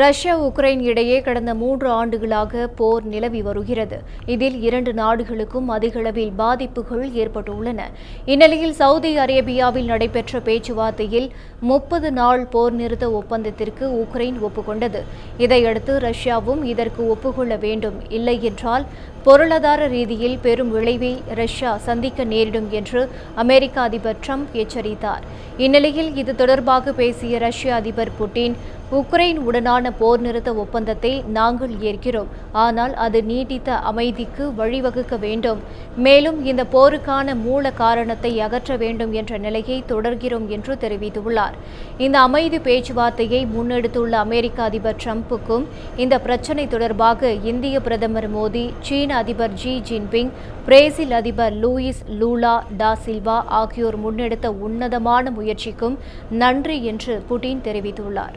Russia Ukraine இடையே கடந்த மூன்று ஆண்டுகளாக போர் நிலவி வருகிறது. இதில் இரண்டு நாடுகளுக்கும் அதிகளவில் பாதிப்புகள் ஏற்பட்டுள்ளன. இந்நிலையில் சவுதி அரேபியாவில் நடைபெற்ற பேச்சுவார்த்தையில் முப்பது நாள் போர் நிறுத்த ஒப்பந்தத்திற்கு உக்ரைன் ஒப்புக்கொண்டது. இதையடுத்து ரஷ்யாவும் இதற்கு ஒப்புக்கொள்ள வேண்டும் இல்லை என்றால் பொருளாதார ரீதியில் பெரும் விளைவை ரஷ்யா சந்திக்க நேரிடும் என்று அமெரிக்க அதிபர் ட்ரம்ப் எச்சரித்தார். இந்நிலையில் இது தொடர்பாக பேசிய ரஷ்ய அதிபர் புட்டின் உக்ரைன் உடனான போர் நிறுத்த ஒப்பந்தத்தை நாங்கள் ஏற்கிறோம். ஆனால் அது நீடித்த அமைதிக்கு வழிவகுக்க வேண்டும். மேலும் இந்த போருக்கான மூல காரணத்தை அகற்ற வேண்டும் என்ற நிலையை தொடர்கிறோம் என்று தெரிவித்துள்ளார். இந்த அமைதி பேச்சுவார்த்தையை முன்னெடுத்துள்ள அமெரிக்க அதிபர் ட்ரம்ப்புக்கும் இந்த பிரச்சினை தொடர்பாக இந்திய பிரதமர் மோடி சீன அதிபர் ஜி ஜின்பிங் பிரேசில் அதிபர் லூயிஸ் லூலா டா சில்வா ஆகியோர் முன்னெடுத்த உன்னதமான முயற்சிக்கும் நன்றி என்று புட்டின் தெரிவித்துள்ளார்.